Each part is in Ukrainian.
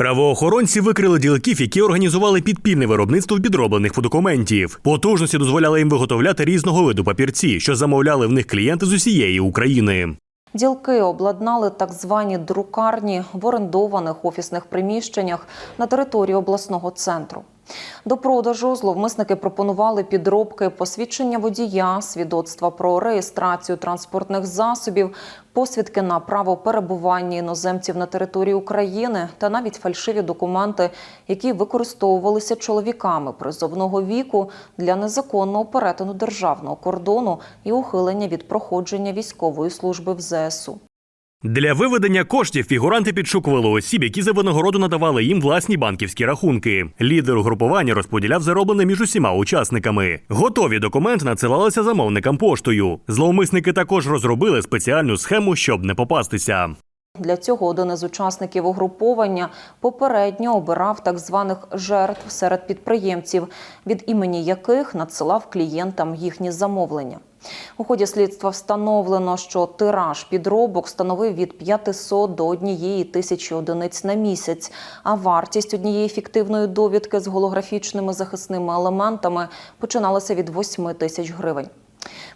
Правоохоронці викрили ділків, які організували підпільне виробництво підроблених документів. Потужності дозволяли їм виготовляти різного виду папірці, що замовляли в них клієнти з усієї України. Ділки обладнали так звані друкарні в орендованих офісних приміщеннях на території обласного центру. До продажу зловмисники пропонували підробки посвідчення водія, свідоцтва про реєстрацію транспортних засобів, посвідки на право перебування іноземців на території України та навіть фальшиві документи, які використовувалися чоловіками призовного віку для незаконного перетину державного кордону і ухилення від проходження військової служби в ЗСУ. Для виведення коштів фігуранти підшукували осіб, які за винагороду надавали їм власні банківські рахунки. Лідер угрупування розподіляв зароблене між усіма учасниками. Готові документи надсилалися замовникам поштою. Зловмисники також розробили спеціальну схему, щоб не попастися. Для цього один із учасників угруповання попередньо обирав так званих жертв серед підприємців, від імені яких надсилав клієнтам їхні замовлення. У ході слідства встановлено, що тираж підробок становив від 500 до 1 тисячі одиниць на місяць, а вартість однієї фіктивної довідки з голографічними захисними елементами починалася від 8 тисяч гривень.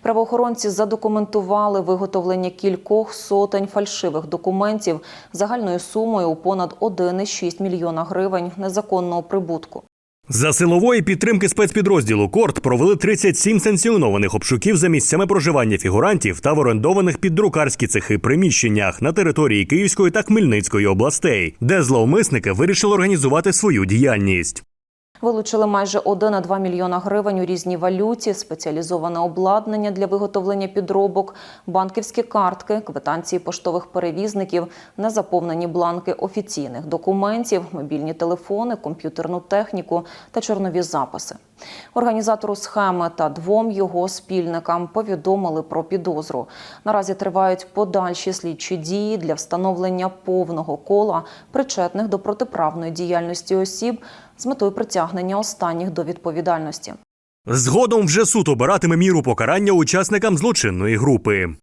Правоохоронці задокументували виготовлення кількох сотень фальшивих документів загальною сумою у понад 1,6 мільйона гривень незаконного прибутку. За силової підтримки спецпідрозділу Корт провели 37 санкціонованих обшуків за місцями проживання фігурантів та в орендованих під друкарські цехи приміщеннях на території Київської та Хмельницької областей, де зловмисники вирішили організувати свою діяльність. Вилучили майже 1,2 мільйона гривень у різній валюті, спеціалізоване обладнання для виготовлення підробок, банківські картки, квитанції поштових перевізників, незаповнені бланки офіційних документів, мобільні телефони, комп'ютерну техніку та чорнові записи. Організатору схеми та двом його спільникам повідомили про підозру. Наразі тривають подальші слідчі дії для встановлення повного кола причетних до протиправної діяльності осіб з метою притягнення останніх до відповідальності. Згодом вже суд обиратиме міру покарання учасникам злочинної групи.